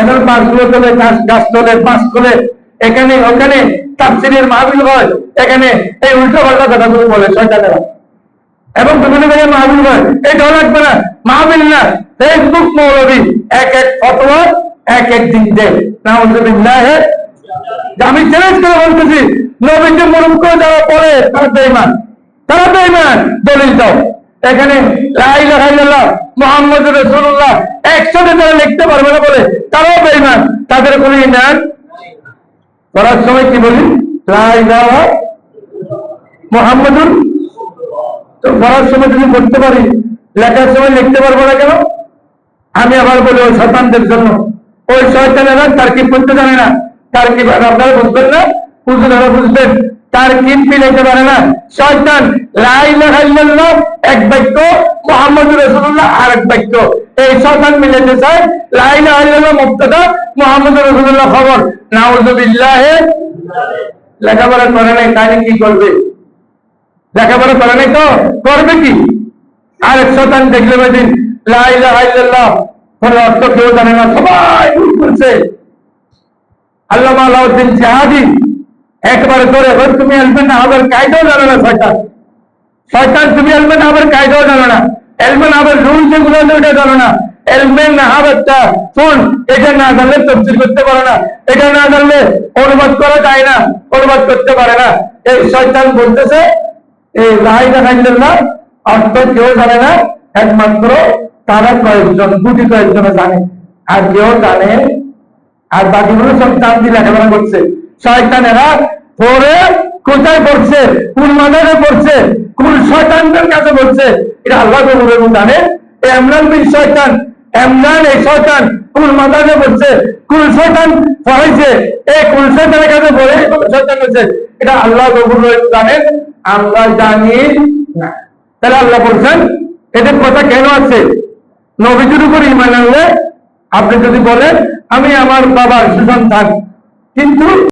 এখন পাঁচগুলো তোলে গাছ গাছ তোলে পাঁচ তোলে এখানে, ওখানে তাফসিরের মাহবিল হয়। এখানে এই উল্টো পাল্টা কথাগুলো বলে, শয়তানেরা। এবং বিভিন্ন জায়গায় মাহবিল হয়। এটাও লাগবে না মাহবিল না। ফেসবুক মৌলবী, এক এক ফটোয়া এক এক দিন দেয় আমি চ্যালেঞ্জ করে বলতেছি মরুম করে যারা পড়ে তারা বেইমান তারা বেইমান দলিল দাও। এখানে লা ইলাহা ইল্লাল্লাহ তারা লিখতে পারবে না বলে, তারাও বেইমান তাদের কোনো ইমান পড়ার সময় কি বলি? মুহাম্মাদুর তো পড়ার সময় যদি পড়তে পারি, লেখার সময় লিখতে পারব না কেন? আমি আবার বলি, ওই শতানদের জন্য। ওই শয়তানেরা তার কি পড়তে জানে না? তার কি আপনারা বুঝবেন না? বুঝলেরা বুঝবেন, তার কি মিলাইতে পারে না? শয়তান লাই লাইল্লাহ এক বাক্য মোহাম্মদ রসুল্লাহ আর এক বাক্য। এই শয়তান মিলাইতে চায় লাইল্লাহ মুক্তদা মোহাম্মদ রসুল্লাহ খবর। নাউজুবিল্লাহ লেখাপড়া করে নাই তাহলে কি করবে? লেখাপড়া করে নাই তো, করবে কি? আর এক শতান দেখলে বেদিন লাইলা হাইল্লাহ কোনো অর্থ কেউ জানে না, সবাই করছে। আল্লাহ আলাউদ্দিন জাহাদি, একবার করে এবার তুমি আসবে না, আবার কায়দাও জানো না শয়তান। শয়তান, তুমি আসবে না, আবার কায়দাও জানো না। এলমেন আবার রুল যেগুলো ওটা জানো না। এলমেন না হাবারটা শোন, এটা না জানলে তফসিল করতে পারো না। এটা না জানলে অনুবাদ করা যায় না, অনুবাদ করতে পারে না। এই শয়তান বলতেছে, এই রাহাই দেখাইল্লাহ অর্থ কেউ জানে না, একমাত্র তারা কয়েকজন, গুটি কয়েকজনে জানে। আর কেউ জানে, আর বাকিগুলো সব দিয়ে লেখাপড়া করছে। শয়তানেরা পড়ে কোথায় পড়ছে? কোন মাদারে পড়ছে? শয়তানদের কাছে পড়ছে এটা আল্লাহ কবুলের জানে এমরান বিন শয়তান এমরান এই শয়তান মাদারে পড়ছে কোন শয়তান এই কোন শয়তানের কাছে কোন শয়তান হচ্ছে এটা আল্লাহ কবুল জানেন আমরা জানি না। তাহলে আল্লাহ বলছেন, এদের কথা কেন আছে? নবীজির উপর ইমান আনলে আপনি যদি বলেন, আমি আমার বাবার সুসন্তান। কিন্তু